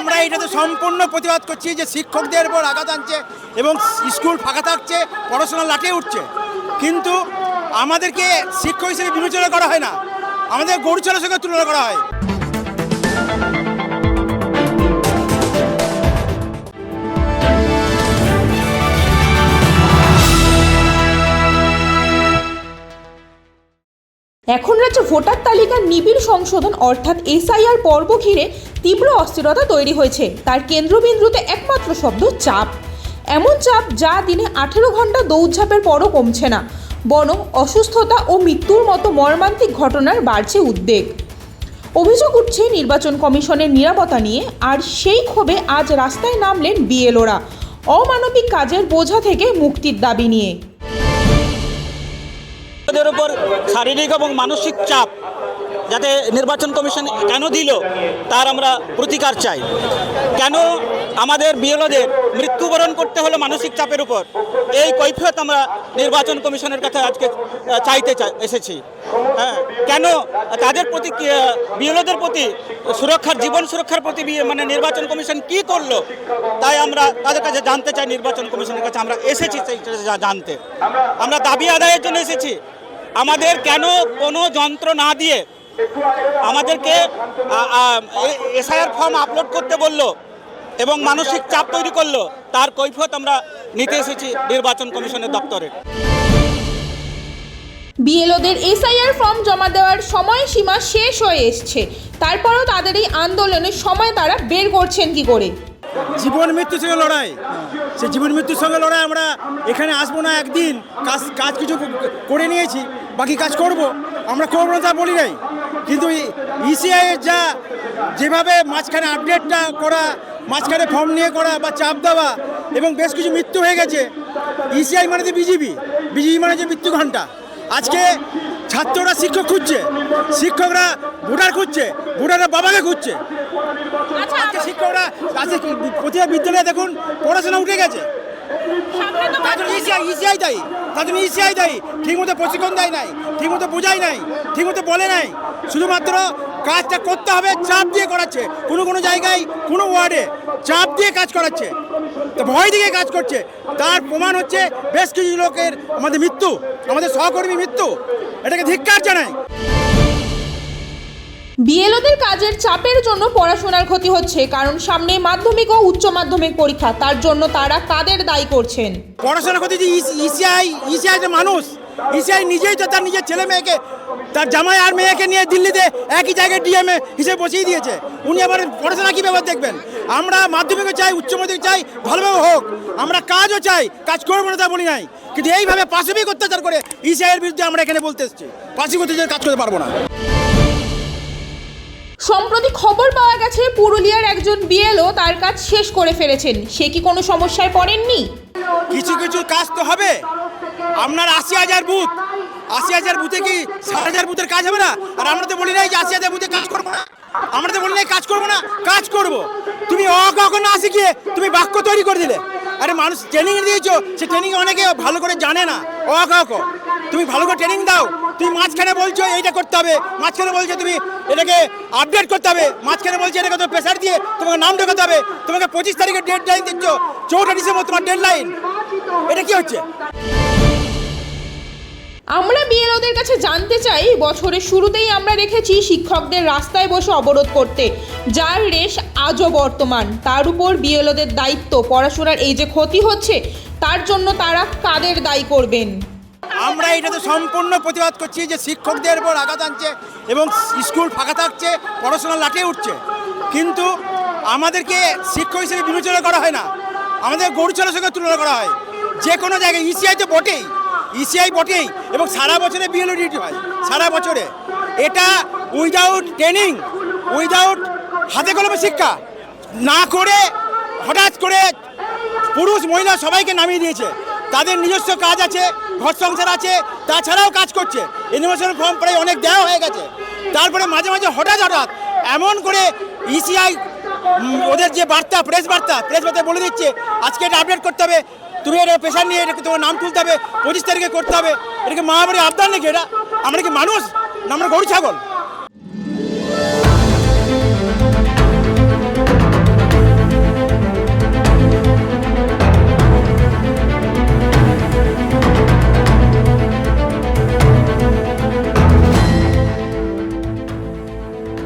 আমরা এটাতে সম্পূর্ণ প্রতিবাদ করছি যে শিক্ষকদের উপর আঘাত আনছে এবং স্কুল ফাঁকা থাকছে, পড়াশোনা লাটে উঠছে। কিন্তু আমাদেরকে শিক্ষক হিসেবে বিবেচনা করা হয় না। আমাদের গরু চলার সঙ্গে তুলনা করা হয়। এখন রাজ্যে ভোটার তালিকার নিবিড় সংশোধন, অর্থাৎ এসআইআর পর্ব ঘিরে তীব্র অস্থিরতা তৈরি হয়েছে। তার কেন্দ্রবিন্দুতে একমাত্র শব্দ চাপ। এমন চাপ যা দিনে আঠেরো ঘণ্টা দৌড়ঝাঁপের পরও কমছে না, বরং অসুস্থতা ও মৃত্যুর মতো মর্মান্তিক ঘটনার বাড়ছে উদ্বেগ। অভিযোগ উঠছে, নির্বাচন কমিশনের নিরাপত্তা নিয়ে, আর সেই ক্ষোভে আজ রাস্তায় নামলেন বিএলওরা। অমানবিক কাজের বোঝা থেকে মুক্তির দাবি নিয়ে। ওদের উপর শারীরিক এবং মানসিক চাপ যাতে নির্বাচন কমিশন কেন দিল, তার আমরা প্রতিকার চাই। কেন আমাদের বিএলওদের মৃত্যুবরণ করতে হলো মানসিক চাপের উপর? এই কৈফিয়ত আমরা নির্বাচন কমিশনের কাছে আজকে চাইতে চাই এসেছি। হ্যাঁ কেন তাদের প্রতি বিএলওদের প্রতি সুরক্ষার, জীবন সুরক্ষার প্রতি মানে নির্বাচন কমিশন কি করল, তাই আমরা তাদের কাছে জানতে চাই, নির্বাচন কমিশনের কাছে আমরা এসেছি জানতে। আমরা দাবি আদায়ের জন্য এসেছি। আমাদের কেন কোনো যন্ত্র না দিয়ে আমাদেরকে এসআইআর ফর্ম আপলোড করতে বলল এবং মানসিক চাপ তৈরি করল তার কৈফত আমরা নিতে এসেছি নির্বাচন কমিশনের দপ্তরে। বিএলওদের এসআইআর ফর্ম জমা দেওয়ার সময়সীমা শেষ হয়ে এসছে। তারপরেও তাদের এই আন্দোলনের সময় তারা বের করছেন কি করে? জীবন মৃত্যুর সঙ্গে লড়াই। সে জীবন মৃত্যুর সঙ্গে লড়াই আমরা এখানে আসব না একদিন। কাজ কাজ কিছু করে নিয়েছি। বাকি কাজ করব। আমরা করব না তা বলি নাই। কিন্তু ইসিআই এর যা যেভাবে মাঝখানে আপডেটটা করা, মাঝখানে ফর্ম নিয়ে করা বা চাপ দেওয়া এবং বেশ কিছু মৃত্যু হয়ে গেছে ইসিআই মানে যে বিজেপি বিজেপি মানে যে মৃত্যু ঘণ্টা। আজকে ছাত্ররা শিক্ষক খুঁজছে, শিক্ষকরা ভোটার খুঁজছে, ভোটাররা বাবাকে খুঁজছে। আজকে শিক্ষকরা, আজকে প্রতিটা বিদ্যালয়ে দেখুন, পড়াশোনা উঠে গেছে। জন্য ইসিআই ইসিআই দায়ী। জন্য ইসিআই দায়ী। ঠিকমতো প্রশিক্ষণ দেয় নাই, ঠিকমতো বোঝায় নাই, ঠিকমতো বলে নাই। শুধুমাত্র কাজটা করতে হবে, চাপ দিয়ে করাচ্ছে। কোনো কোনো জায়গায়, কোনো ওয়ার্ডে চাপ দিয়ে কাজ করাচ্ছে। তো ভয় দিকে কাজ করছে। তার প্রমাণ হচ্ছে বেশ কিছু লোকের আমাদের মৃত্যু, আমাদের সহকর্মী মৃত্যু। এটাকে ধিক্কার জানায়। বিএলওদের কাজের চাপের জন্য পড়াশোনার ক্ষতি হচ্ছে, কারণ সামনে মাধ্যমিক ও উচ্চ মাধ্যমিক পরীক্ষা, তার জন্য তারা কাদের দায়ী করছেন? পড়াশোনার ক্ষতি যে ইসিআই ইসিআই যে মানুষ, ইসিআই নিজেই তো তার নিজের ছেলে মেয়েকে, তার জামাই আর মেয়েকে নিয়ে দিল্লিতে একই জায়গায় ডিএমএ হিসেবে বসিয়ে দিয়েছে। উনি আবার পড়াশোনা কী ব্যাপার দেখবেন? আমরা মাধ্যমিকও চাই, উচ্চ মাধ্যমিক চাই, ভালোভাবে হোক, আমরা কাজও চাই, কাজ করব না তা বলি নাই। কিন্তু এইভাবে পাশবিক অত্যাচার করে ইসিআইয়ের বিরুদ্ধে আমরা এখানে বলতে এসেছি। পাশবিক অত্যাচার কাজ করতে পারব না। সম্প্রতি খবর পাওয়া গেছে, পুরুলিয়ার একজন বিএলও তার কাজ শেষ করে ফেলেছেন। সে কি কোনো সমস্যায় পড়েননি? কিছু কিছু কাজ তো হবে। আপনার আশি হাজার বুথ। আশি হাজার বুথে কি ষাট হাজার বুথের কাজ হবে না? আর আমরা তো বলি নাই যে আশি হাজার বুথে কাজ করব না। আমরা তো বলি নাই কাজ করব না, কাজ করব। তুমি অক না শিখিয়ে তুমি বাক্য তৈরি করে দিলে। আরে মানুষ ট্রেনিং দিয়েছ, সে ট্রেনিং অনেকে ভালো করে জানে না। অক অক তুমি ভালো করে ট্রেনিং দাও। তুমি মাঝখানে বলছো, এইটা করতে হবে। মাঝখানে বলছো তুমি এটাকে আপডেট করতে হবে। মাঝখানে বলছো এটাকে তো প্রেশার দিয়ে তোমাকে নাম ঢোকাতে হবে। তোমাকে পঁচিশ তারিখে ডেড লাইন দিচ্ছ, চৌঠা ডিসেম্বর তোমার ডেড লাইন এটা কি হচ্ছে? আমরা বিএলওদের কাছে জানতে চাই, বছরের শুরুতেই আমরা দেখেছি শিক্ষকদের রাস্তায় বসে অবরোধ করতে। যার রেশ আজও বর্তমান। তার উপর বিএলওদের দায়িত্ব, পড়াশোনার এই যে ক্ষতি হচ্ছে, তার জন্য তারা কাদের দায়ী করবেন? আমরা এটাতে সম্পূর্ণ প্রতিবাদ করছি যে শিক্ষকদের উপর আঘাত আনছে এবং স্কুল ফাঁকা থাকছে, পড়াশোনা লাটে উঠছে। কিন্তু আমাদেরকে শিক্ষক হিসেবে বিবেচনা করা হয় না। আমাদের গরু চলার সঙ্গে তুলনা করা হয়। যে কোনো জায়গায় ইসিআই তো বটেই। ইসিআই বটেই এবং সারা বছরে বিএলও ডিউটি হয়, সারা বছরে। এটা উইদাউট ট্রেনিং উইদাউট হাতে কলমে শিক্ষা, না করে হঠাৎ করে পুরুষ, মহিলা সবাইকে নামিয়ে দিয়েছে। তাদের নিজস্ব কাজ আছে, ঘর সংসার আছে, তাছাড়াও কাজ করছে। ইনভেশন ফর্ম প্রায় অনেক দেওয়া হয়ে গেছে। তারপরে মাঝে মাঝে হঠাৎ হঠাৎ এমন করে E ইসিআই ওদের যে বার্তা প্রেস বার্তা প্রেস বার্তা বলে দিচ্ছে, আজকে এটা আপডেট করতে হবে। তুমি এটা পেশার নিয়ে এটাকে তোমার নাম তুলতে হবে, পঁচিশ তারিখে করতে হবে। এটাকে মহামারী আবদার নাকি এটা? আমরা কি মানুষ না আমরা গরু, ছাগল?